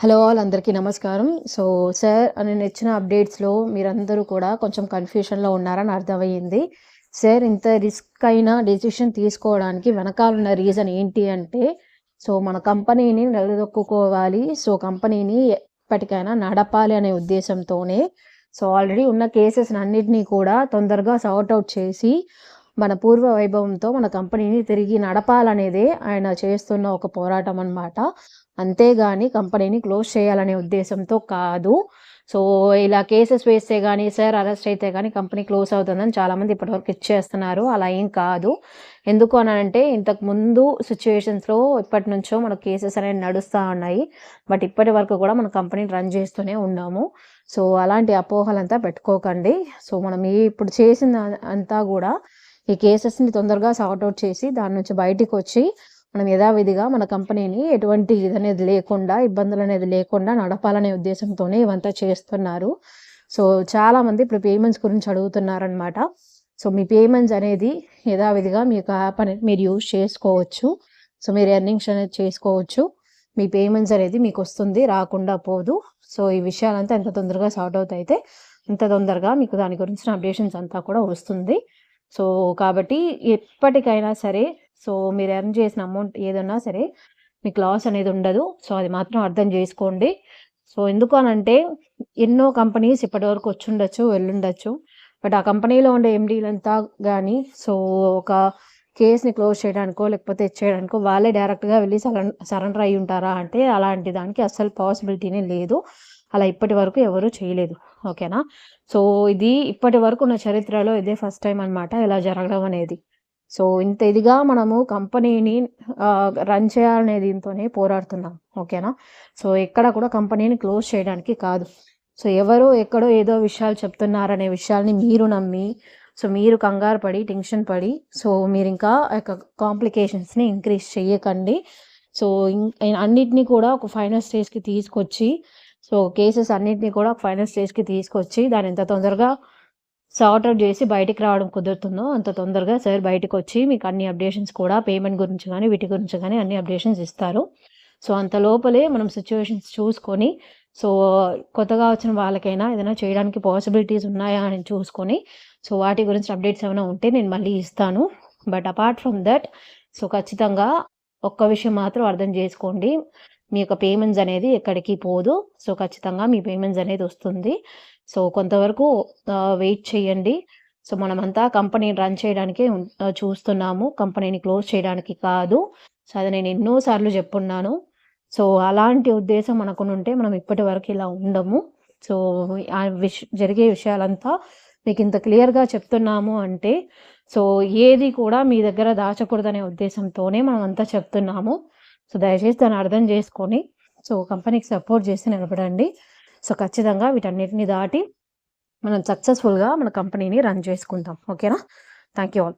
Hello all అందరికీ నమస్కారం. So sir నేను ఇచ్చిన అప్డేట్స్లో మీరందరూ కూడా కొంచెం కన్ఫ్యూషన్లో ఉన్నారని అర్థమయ్యింది. సార్ ఇంత రిస్క్ అయిన డెసిషన్ తీసుకోవడానికి వెనకాలన్న రీజన్ ఏంటి అంటే సో మన కంపెనీని నిలదొక్కుకోవాలి. సో కంపెనీని ఎప్పటికైనా నడపాలి అనే ఉద్దేశంతోనే సో ఆల్రెడీ ఉన్న కేసెస్ అన్నిటినీ కూడా తొందరగా సార్ట్ అవుట్ చేసి మన పూర్వ వైభవంతో మన కంపెనీని తిరిగి నడపాలనేదే ఆయన చేస్తున్న ఒక పోరాటం అన్నమాట. అంతేగాని కంపెనీని క్లోజ్ చేయాలనే ఉద్దేశంతో కాదు. సో ఇలా కేసెస్ వేస్తే కానీ సార్ అరెస్ట్ అయితే కానీ కంపెనీ క్లోజ్ అవుతుందని చాలామంది ఇప్పటివరకు ఇచ్చేస్తున్నారు అలా ఏం కాదు. ఎందుకు అని అంటే ఇంతకు ముందు సిచ్యువేషన్స్లో ఇప్పటి నుంచో మన కేసెస్ అనేవి నడుస్తూ ఉన్నాయి. బట్ ఇప్పటి వరకు కూడా మన కంపెనీని రన్ చేస్తూనే ఉన్నాము. సో అలాంటి అపోహలంతా పెట్టుకోకండి. సో మనం ఈ ఇప్పుడు చేసిన అంతా కూడా ఈ కేసెస్ని తొందరగా సార్ట్అవుట్ చేసి దాని నుంచి బయటికి వచ్చి మనం యథావిధిగా మన కంపెనీని ఎటువంటి ఇది అనేది లేకుండా ఇబ్బందులు అనేది లేకుండా నడపాలనే ఉద్దేశంతోనే ఇవంతా చేస్తున్నారు. సో చాలామంది ఇప్పుడు పేమెంట్స్ గురించి అడుగుతున్నారనమాట సో మీ పేమెంట్స్ అనేది యథావిధిగా మీ యొక్క యాప్ అనేది మీరు యూజ్ చేసుకోవచ్చు. సో మీరు ఎర్నింగ్స్ అనేది చేసుకోవచ్చు. మీ పేమెంట్స్ అనేది మీకు వస్తుంది రాకుండా పోదు. సో ఈ విషయాలంతా ఎంత తొందరగా సార్ట్ అవుట్ అయితే ఇంత తొందరగా మీకు దాని గురించిన అప్డేషన్స్ అంతా కూడా వస్తుంది. సో కాబట్టి ఎప్పటికైనా సరే సో మీరు ఎర్న్ చేసిన అమౌంట్ ఏదన్నా సరే మీకు లాస్ అనేది ఉండదు. సో అది మాత్రం అర్థం చేసుకోండి. సో ఎందుకు అనంటే ఎన్నో కంపెనీస్ ఇప్పటివరకు వరకు ఉండొచ్చు వెళ్ళుండొచ్చు. బట్ ఆ కంపెనీలో ఉండే ఎండీలంతా కానీ సో ఒక కేస్ని క్లోజ్ చేయడానికో లేకపోతే చేయడానికో వాళ్ళే డైరెక్ట్గా వెళ్ళి సరెండర్ అయి ఉంటారా అంటే అలాంటి దానికి అస్సలు పాసిబిలిటీనే లేదు. అలా ఇప్పటి వరకు ఎవరూ చేయలేదు. ఓకేనా? సో ఇది ఇప్పటి వరకు ఉన్న చరిత్రలో ఇదే ఫస్ట్ టైం అనమాట ఇలా జరగడం అనేది. సో ఇంత ఇదిగా మనము కంపెనీని రన్ చేయాలనే దీంతోనే పోరాడుతున్నాం. ఓకేనా? సో ఎక్కడ కూడా కంపెనీని క్లోజ్ చేయడానికి కాదు. సో ఎవరో ఎక్కడో ఏదో విషయాలు చెప్తున్నారనే విషయాల్ని మీరు నమ్మి సో మీరు కంగారు పడి టెన్షన్ పడి సో మీరు ఇంకా కాంప్లికేషన్స్ని ఇంక్రీజ్ చేయకండి సో అన్నిటినీ కూడా ఒక ఫైనల్ స్టేజ్కి తీసుకొచ్చి సో కేసెస్ అన్నింటినీ కూడా ఫైనల్ స్టేజ్కి తీసుకొచ్చి దాన్ని ఎంత తొందరగా సార్ట్ అవుట్ చేసి బయటికి రావడం కుదురుతుందో అంత తొందరగా సార్ బయటకు వచ్చి మీకు అన్ని అప్డేషన్స్ కూడా పేమెంట్ గురించి కానీ వీటి గురించి కానీ అన్ని అప్డేషన్స్ ఇస్తారు. సో అంత లోపలే మనం సిచ్యువేషన్స్ చూసుకొని సో కొత్తగా వచ్చిన వాళ్ళకైనా ఏదైనా చేయడానికి పాసిబిలిటీస్ ఉన్నాయా అని చూసుకొని సో వాటి గురించి అప్డేట్స్ ఏమైనా ఉంటే నేను మళ్ళీ ఇస్తాను. But apart from that so ఖచ్చితంగా ఒక్క విషయం మాత్రం అర్థం చేసుకోండి. మీ యొక్క పేమెంట్స్ అనేది ఎక్కడికి పోదు. సో ఖచ్చితంగా మీ పేమెంట్స్ అనేది వస్తుంది. సో కొంతవరకు వెయిట్ చేయండి. సో మనమంతా కంపెనీని రన్ చేయడానికి చూస్తున్నాము. కంపెనీని క్లోజ్ చేయడానికి కాదు. సో అది నేను ఎన్నోసార్లు చెప్పున్నాను. సో అలాంటి ఉద్దేశం మనకు ఉంటే మనం ఇప్పటి వరకు ఇలా ఉండము. సో ఆ విష జరిగే విషయాలంతా మీకు ఇంత క్లియర్గా చెప్తున్నాము అంటే సో ఏది కూడా మీ దగ్గర దాచకూడదనే ఉద్దేశంతోనే మనం అంతా చెప్తున్నాము. సో దయచేసి దాన్ని అర్థం చేసుకొని సో కంపెనీకి సపోర్ట్ చేసి నిలబడండి. సో ఖచ్చితంగా వీటన్నిటిని దాటి మనం సక్సెస్ఫుల్గా మన కంపెనీని రన్ చేసుకుంటాం ఓకేనా? Thank you all